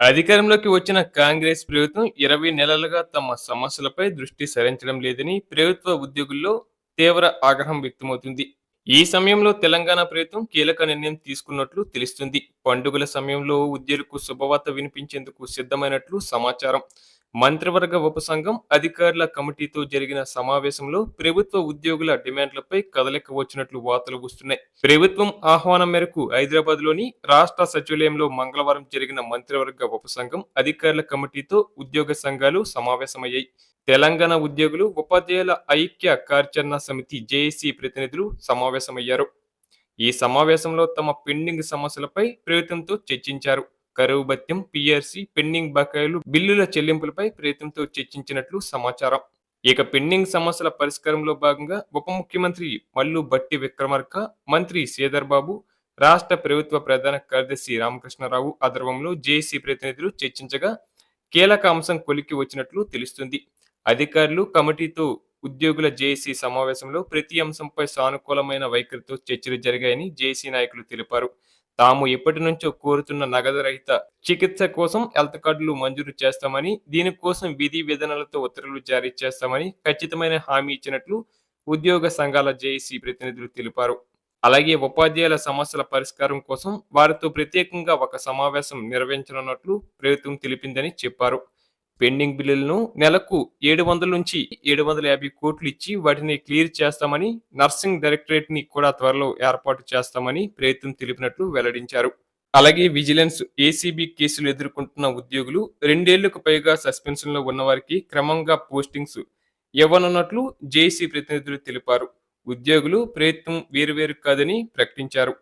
అధికారంలోకి వచ్చిన కాంగ్రెస్ ప్రభుత్వం ఇరవై నెలలుగా తమ సమస్యలపై దృష్టి సారించడం లేదని ప్రభుత్వ ఉద్యోగుల్లో తీవ్ర ఆగ్రహం వ్యక్తమవుతుంది. ఈ సమయంలో తెలంగాణ ప్రభుత్వం కీలక నిర్ణయం తీసుకున్నట్లు తెలుస్తుంది. పండుగల సమయంలో ఉద్యోగులకు శుభవార్త వినిపించేందుకు సిద్ధమైనట్లు సమాచారం. మంత్రివర్గ ఉపసంఘం అధికారుల కమిటీతో జరిగిన సమావేశంలో ప్రభుత్వ ఉద్యోగుల డిమాండ్లపై కదలిక వచ్చినట్లు వార్తలు వస్తున్నాయి. ప్రభుత్వం ఆహ్వానం మేరకు హైదరాబాద్లోని రాష్ట్ర సచివాలయంలో మంగళవారం జరిగిన మంత్రివర్గ ఉపసంఘం అధికారుల కమిటీతో ఉద్యోగ సంఘాలు సమావేశమయ్యాయి. తెలంగాణ ఉద్యోగులు ఉపాధ్యాయుల ఐక్య కార్యాచరణ సమితి జేఏసీ ప్రతినిధులు సమావేశమయ్యారు. ఈ సమావేశంలో తమ పెండింగ్ సమస్యలపై ప్రభుత్వంతో చర్చించారు. కరువు భత్యం పిఆర్సీ పెండింగ్ బకాయిలు బిల్లుల చెల్లింపులపై ప్రభుత్వంతో చర్చించినట్లు సమాచారం. ఇక పెండింగ్ సమస్యల పరిష్కారంలో భాగంగా ఉప ముఖ్యమంత్రి మల్లు బట్టి విక్రమార్క మంత్రి శ్రీధర్ బాబు రాష్ట్ర ప్రభుత్వ ప్రధాన కార్యదర్శి రామకృష్ణారావు ఆధ్వర్యంలో జేఏసీ ప్రతినిధులు చర్చించగా కీలక అంశం కొలిక్కి వచ్చినట్లు తెలుస్తుంది. అధికారులు కమిటీతో ఉద్యోగుల జేఏసీ సమావేశంలో ప్రతి అంశంపై సానుకూలమైన వైఖరితో చర్చలు జరిగాయని జేఏసీ నాయకులు తెలిపారు. తాము ఎప్పటి నుంచో కోరుతున్న నగదు రహిత చికిత్స కోసం హెల్త్ కార్డులు మంజూరు చేస్తామని దీనికోసం విధి విధానాలతో ఉత్తర్వులు జారీ చేస్తామని ఖచ్చితమైన హామీ ఇచ్చినట్లు ఉద్యోగ సంఘాల జేఏసీ ప్రతినిధులు తెలిపారు. అలాగే ఉపాధ్యాయుల సమస్యల పరిష్కారం కోసం వారితో ప్రత్యేకంగా ఒక సమావేశం నిర్వహించనున్నట్లు ప్రభుత్వం తెలిపిందని చెప్పారు. పెండింగ్ బిల్లులను నెలకు ఏడు వందల నుంచి ఏడు వందల యాభై కోట్లు ఇచ్చి వాటిని క్లియర్ చేస్తామని నర్సింగ్ డైరెక్టరేట్ని కూడా త్వరలో ఏర్పాటు చేస్తామని ప్రయత్నం తెలిపినట్లు వెల్లడించారు. అలాగే విజిలెన్స్ ఏసీబీ కేసులు ఎదుర్కొంటున్న ఉద్యోగులు రెండేళ్ళకు పైగా సస్పెన్షన్లో ఉన్న వారికి క్రమంగా పోస్టింగ్స్ ఇవ్వనున్నట్లు జేసీ ప్రతినిధులు తెలిపారు. ఉద్యోగులు ప్రయత్నం వేరువేరు కాదని ప్రకటించారు.